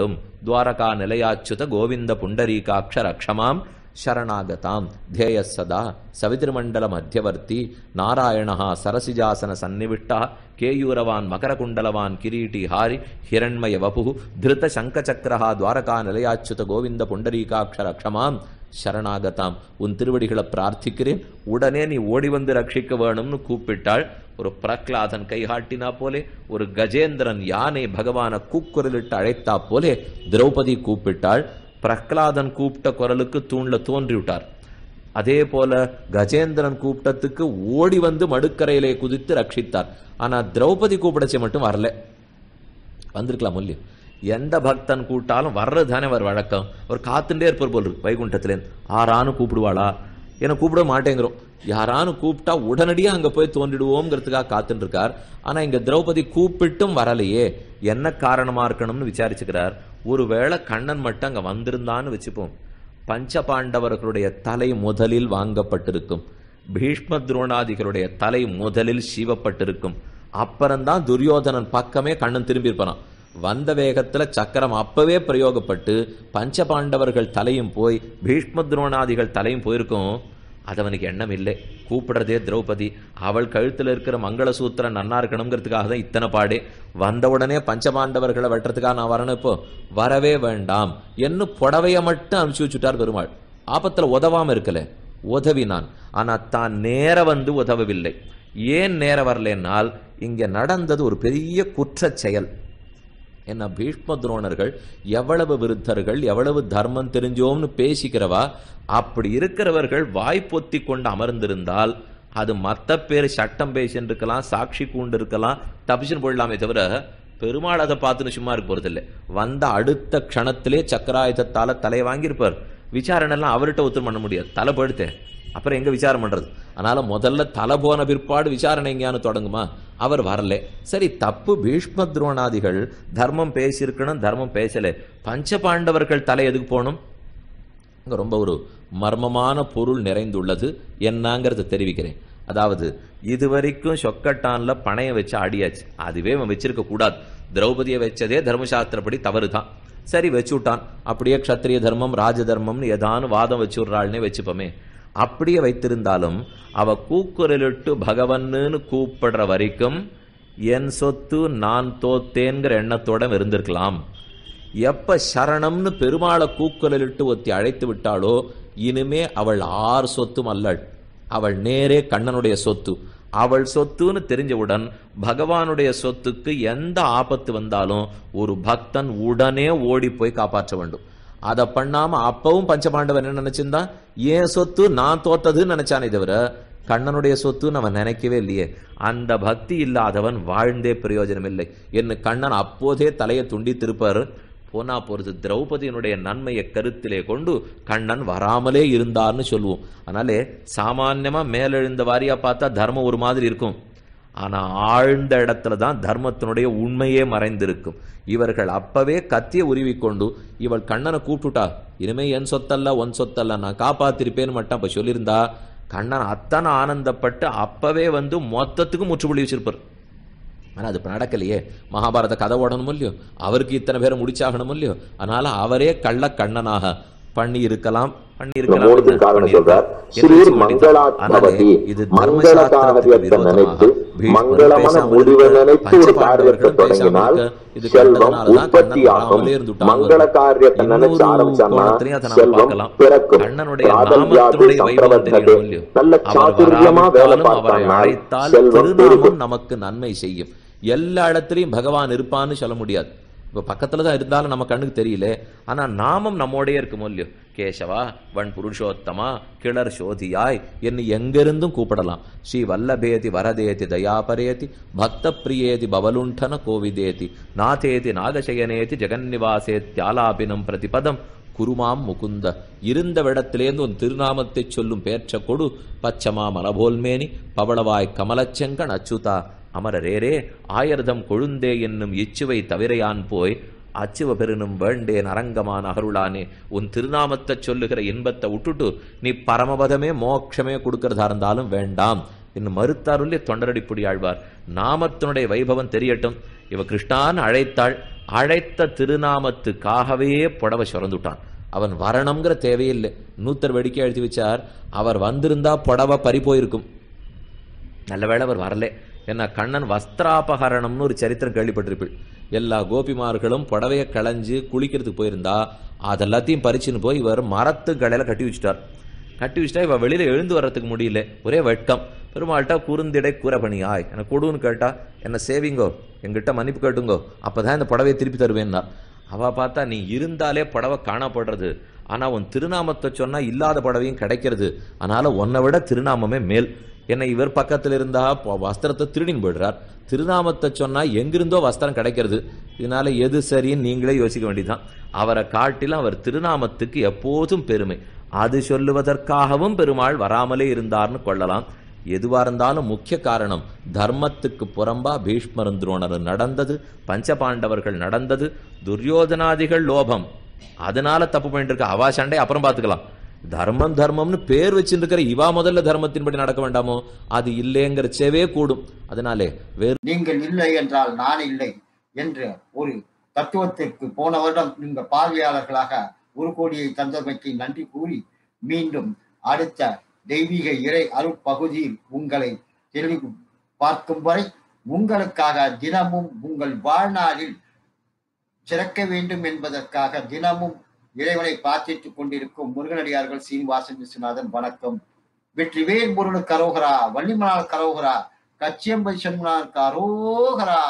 வேண்டும். துவாரகா நிலையாச்சுத கோவிந்த புண்டரீகாட்ச ரக்ஷமாம் சரணாகதாம் தேய சதா சவிதிருமண்டல மத்தியவர்த்தி நாராயணா சரசிஜாசன சந்நிவிஷ்டா கேயூரவான் மகரகுண்டலவான் கிரீட்டி ஹாரி ஹிரண்மய வபு திருத்த சங்கச்சக்கரா துவாரகா நிலையாச்சுத கோவிந்த புண்டரீகாட்ச சரணாகதாம். உன் திருவடிகளை பிரார்த்திக்கிறேன். உடனே நீ ஓடி வந்து ரட்சிக்க வேணும்னு கூப்பிட்டாள். ஒரு பிரக்லாதன் கைகாட்டினா போலே ஒரு கஜேந்திரன் யானை பகவான கூக்குரலிட்டு அழைத்தா போலே திரௌபதி கூப்பிட்டாள். பிரகலாதன் கூப்பிட்ட குரலுக்கு தூண்ல தோன்றிவிட்டார். அதே போல கஜேந்திரன் கூப்பிட்டத்துக்கு ஓடி வந்து மடுக்கரையிலே குதித்து ரட்சித்தார். ஆனா திரௌபதி கூப்பிடச்சே மட்டும் வரல. வந்திருக்கலாம் முல்லியம் எந்த பக்தன் கூட்டாலும் வர்றது தானே அவர் வழக்கம். அவர் காத்துட்டே இருப்பார் போல் இருக்கு வைகுண்டத்துலேருந்து ஆறானு கூப்பிடுவாளா? என்னை கூப்பிட மாட்டேங்கிறோம். யாரானு கூப்பிட்டா உடனடியாக அங்கே போய் தோன்றிடுவோங்கிறதுக்காக காத்துட்டு இருக்கார் ஆனால் இங்கே திரௌபதி கூப்பிட்டும் வரலையே. என்ன காரணமாக இருக்கணும்னு விசாரிச்சுக்கிறார். ஒருவேளை கண்ணன் மட்டும் அங்கே வந்திருந்தான்னு வச்சுப்போம். பஞ்ச பாண்டவர்களுடைய தலை முதலில் வாங்கப்பட்டிருக்கும். பீஷ்ம துரோணாதிகளுடைய தலை முதலில் சீவப்பட்டிருக்கும். அப்புறம்தான் துரியோதனன் பக்கமே கண்ணன் திரும்பியிருப்பான் வந்த வேகத்துல சக்கரம் அப்பவே பிரயோகப்பட்டு பஞ்ச பாண்டவர்கள் தலையும் போய் பீஷ்ம துரோணாதிகள் தலையும் போயிருக்கும். அது அவனுக்கு எண்ணம் இல்லை கூப்பிடுறதே திரௌபதி. அவள் கழுத்தில் இருக்கிற மங்களசூத்திரம் நன்னா இருக்கணுங்கிறதுக்காக தான் இத்தனை பாடே. வந்த உடனே பஞ்சபாண்டவர்களை வெட்டுறதுக்காக நான் வரணும் இப்போ. வரவே வேண்டாம். என்ன புடவைய மட்டும் அனுப்பிச்சு வச்சுட்டார் பெருமாள். ஆபத்தில் உதவாம இருக்கல. உதவினான். ஆனால் தான் நேர வந்து உதவவில்லை. ஏன் நேர வரலன்னால் இங்க நடந்தது ஒரு பெரிய குற்ற செயல். என்ன பீஷ்ம துரோணர்கள் எவ்வளவு விருத்தர்கள் எவ்வளவு தர்மம் தெரிஞ்சோம்னு பேசிக்கிறவா? அப்படி இருக்கிறவர்கள் வாய்ப்பொத்தி கொண்டு அமர்ந்திருந்தால் அது மத்த பேர் சட்டம் பேசின்னு இருக்கலாம் சாட்சி கூண்டு இருக்கலாம் தப்பிச்சுன்னு போடலாமே தவிர பெருமாள் அதை பார்த்துன்னு சும்மா இருக்க போறதில்லை. வந்த அடுத்த க்ஷணத்திலே சக்கராயுதத்தால தலை வாங்கியிருப்பார். விசாரணை எல்லாம் அவர்கிட்ட ஒத்து பண்ண முடியாது. தலை படுத்தேன் அப்புறம் எங்க விசாரம் பண்றது? அதனால முதல்ல தலை போன பிற்பாடு விசாரணை எங்கேயானு தொடங்குமா? அவர் வரல. சரி தப்பு பீஷ்ம துரோணாதிகள் தர்மம் பேசியிருக்கணும் தர்மம் பேசல. பஞ்ச பாண்டவர்கள் தலை எதுக்கு போகணும்? ரொம்ப ஒரு மர்மமான பொருள் நிறைந்துள்ளது என்னங்கிறத தெரிவிக்கிறேன். அதாவது இதுவரைக்கும் சொக்கட்டான்ல பணைய வச்சு ஆடியாச்சு. அதுவே அவன் வச்சிருக்க கூடாது. திரௌபதியை வச்சதே தர்மசாஸ்திரப்படி தவறு தான் சரி வச்சு விட்டான் அப்படியே க்ஷத்திரிய தர்மம் ராஜ தர்மம்னு ஏதானு வாதம் வச்சு விடுறாள்னே வச்சுப்போமே. அப்படியே வைத்திருந்தாலும் அவ கூக்குரலிட்டு பகவன்னு கூப்பிடுற வரைக்கும் என் சொத்து நான் தோத்தேங்கிற எண்ணத்தோட இருந்திருக்கலாம். எப்ப சரணம்னு பெருமாளை கூக்குரலிட்டு ஒத்தி அழைத்து விட்டாளோ இனிமே அவள் ஆறு சொத்தும் அல்லள் அவள் நேரே கண்ணனுடைய சொத்து. அவள் சொத்துன்னு தெரிஞ்சவுடன் பகவானுடைய சொத்துக்கு எந்த ஆபத்து வந்தாலும் ஒரு பக்தன் உடனே ஓடி போய் காப்பாற்ற வேண்டும். அதை பண்ணாம அப்பவும் பஞ்சபாண்டவன் என்ன நினைச்சிருந்தான்? ஏன் சொத்து நான் தோத்ததுன்னு நினைச்சானே தவிர கண்ணனுடைய சொத்துன்னு அவன் நினைக்கவே இல்லையே. அந்த பக்தி இல்லாதவன் வாழ்ந்தே பிரயோஜனம் இல்லை. என்ன கண்ணன் அப்போதே தலையை துண்டி திருப்பாரு போனா போறது திரௌபதியினுடைய நன்மையை கருத்திலே கொண்டு கண்ணன் வராமலே இருந்தார்னு சொல்லுவோம். அதனாலே சாமான்யமா மேலெழுந்த வாரியா பார்த்தா தர்மம் ஒரு மாதிரி இருக்கும். ஆனா ஆழ்ந்த இடத்துல தான் தர்மத்தினுடைய உண்மையே மறைந்திருக்கும். இவர்கள் அப்பவே கத்திய உருவிக்கொண்டு இவள் கண்ணனை கூப்பிட்டுட்டா? இனிமே என் சொத்தல்ல உன் சொத்தல்ல நான் காப்பாத்திருப்பேன்னு மட்டும் அப்ப சொல்லியிருந்தா? கண்ணன் அத்தனை ஆனந்தப்பட்டு அப்பவே வந்து மொத்தத்துக்கும் முற்றுப்புள்ளி வச்சிருப்பார். ஆனா அது இப்ப நடக்கலையே. மகாபாரத கதை ஓடணும் இல்லையோ? அவருக்கு இத்தனை பேரை முடிச்சாகணும் இல்லையோ? அதனால அவரே கள்ள கண்ணனாக பண்ணி இருக்கலாம் மங்களமான முடிவை நினைத்து ஒரு காரியத்தை தொடங்கினால் செல்வம் உற்பத்தி ஆகும் மங்கள காரியத்தை நினைச்சு செல்வம். பிறக்கும்? நல்ல சாதுரியமா வேலை நமக்கு நன்மை செய்யும். எல்லா இடத்துலயும் பகவான் இருப்பான்னு சொல்ல முடியாது. இப்போ பக்கத்தில் தான் இருந்தாலும் நம்ம கண்ணுக்கு தெரியல. ஆனால் நாமம் நம்மோடையே இருக்குமோ இல்லையோ? கேசவா வன் புருஷோத்தமா கிளர் சோதியாய் என்று எங்கிருந்தும் கூப்பிடலாம். ஸ்ரீ வல்லபேதி வரதேதி தயாபரேதி பக்த பிரியேதி பவலுண்டன கோவிதேதி நாதேதி நாகசயனேதி ஜெகன்னிவாசேத்யாலாபினம் பிரதிபதம். குருமாம் முகுந்த இருந்த விடத்திலேருந்து உன் திருநாமத்தை சொல்லும் பேர்ச்ச கொடு. பச்சமா மலபோல்மேனி பவளவாய் கமலச்செங்கன் அச்சுதா. அமரரேரே ஆயர்தம் கொழுந்தே என்னும் இச்சுவை தவிரையான் போய் அச்சுவ பெருனும் வேண்டேன் அரங்கமான் அகருளானே உன் திருநாமத்தை சொல்லுகிற இன்பத்தை விட்டுட்டு நீ பரமபதமே மோட்சமே கொடுக்கறதா இருந்தாலும் வேண்டாம். இன்னும் மறுத்தாருள்ளே தொண்டரடிப்புடி ஆழ்வார். நாமத்தினுடைய வைபவம் தெரியட்டும். இவ கிருஷ்ணான் அழைத்தாள். அழைத்த திருநாமத்துக்காகவே புடவை சுரந்துட்டான். அவன் வரணுங்கிற தேவையில்லை. நூத்தர் வெடிக்கை எழுதி வச்சார். அவர் வந்திருந்தா புடவை பறி போயிருக்கும். நல்ல வேளை அவர் வரல. ஏன்னா கண்ணன் வஸ்திராபகரணம்னு ஒரு சரித்திரம் கேள்விப்பட்டிருப்பீள் எல்லா கோபிமார்களும் புடவையை களைஞ்சு குளிக்கிறதுக்கு போயிருந்தா அதெல்லாத்தையும் பறிச்சுன்னு போய் இவர் மரத்து கடையில் கட்டி வச்சுட்டார். கட்டி வச்சுட்டா இவ வெளியில் எழுந்து வர்றதுக்கு முடியல. ஒரே வெட்கம். பெருமாள்கிட்ட குறுந்திடை கூறபணியாய் எனக்கு கொடுன்னு கேட்டா என்ன சேவிங்கோ எங்கிட்ட மன்னிப்பு கேட்டுங்கோ. அப்பதான் இந்த புடவையை திருப்பி தருவேன்னா அவ பார்த்தா நீ இருந்தாலே புடவை காணப்படுறது. ஆனால் உன் திருநாமத்தை சொன்னால் இல்லாத புடவையும் கிடைக்கிறது. அதனால உன்னை விட திருநாமமே மேல். என்னை இவர் பக்கத்தில் இருந்தா வஸ்திரத்தை திருடின்னு போயிடுறார். திருநாமத்தை சொன்னா எங்கிருந்தோ வஸ்திரம் கிடைக்கிறது. இதனால எது சரின்னு நீங்களே யோசிக்க வேண்டியதுதான். அவரை காட்டிலும் அவர் திருநாமத்துக்கு எப்போதும் பெருமை. அது சொல்லுவதற்காகவும் பெருமாள் வராமலே இருந்தார்னு கொள்ளலாம். எதுவாக இருந்தாலும் முக்கிய காரணம் தர்மத்துக்கு புறம்பா பீஷ்மரும் துரோணர் நடந்தது பஞ்சபாண்டவர்கள் நடந்தது துரியோதனாதிகள் லோபம். அதனால தப்பு பண்ணிட்டு இருக்க. அவா சண்டை அப்புறம் பார்த்துக்கலாம். தர்மம் தர்மம்னு பேர் வச்சுட்டு இருக்கிற இவா முதல்ல தர்மத்தின்படி நடக்க வேண்டாமோ? அது இல்லைங்கிறச்சவே கூடும். அதனாலே வேறு நீங்கள் இல்லை என்றால் நான் இல்லை என்று ஒரு தத்துவத்திற்கு போன வருடம் நீங்க பார்வையாளர்களாக ஒரு கோடியை தந்தமைக்கு நன்றி கூறி மீண்டும் அடுத்த தெய்வீக இறை அருட்பகுதியில் உங்களை தெளிவு பார்க்கும் வரை உங்களுக்காக தினமும் உங்கள் வாழ்நாளில் சிறக்க வேண்டும் என்பதற்காக தினமும் இறைவனை பிரார்த்தித்துக் கொண்டிருக்கும் முருகனடியார்கள் சீனிவாசன் விஸ்வநாதன் வணக்கம். வெற்றிவேல் முருகனுக்கு அரோகரா வள்ளிமலால் கரோகரா கச்சியம்பை சண்முனாருக்கு அரோகரா.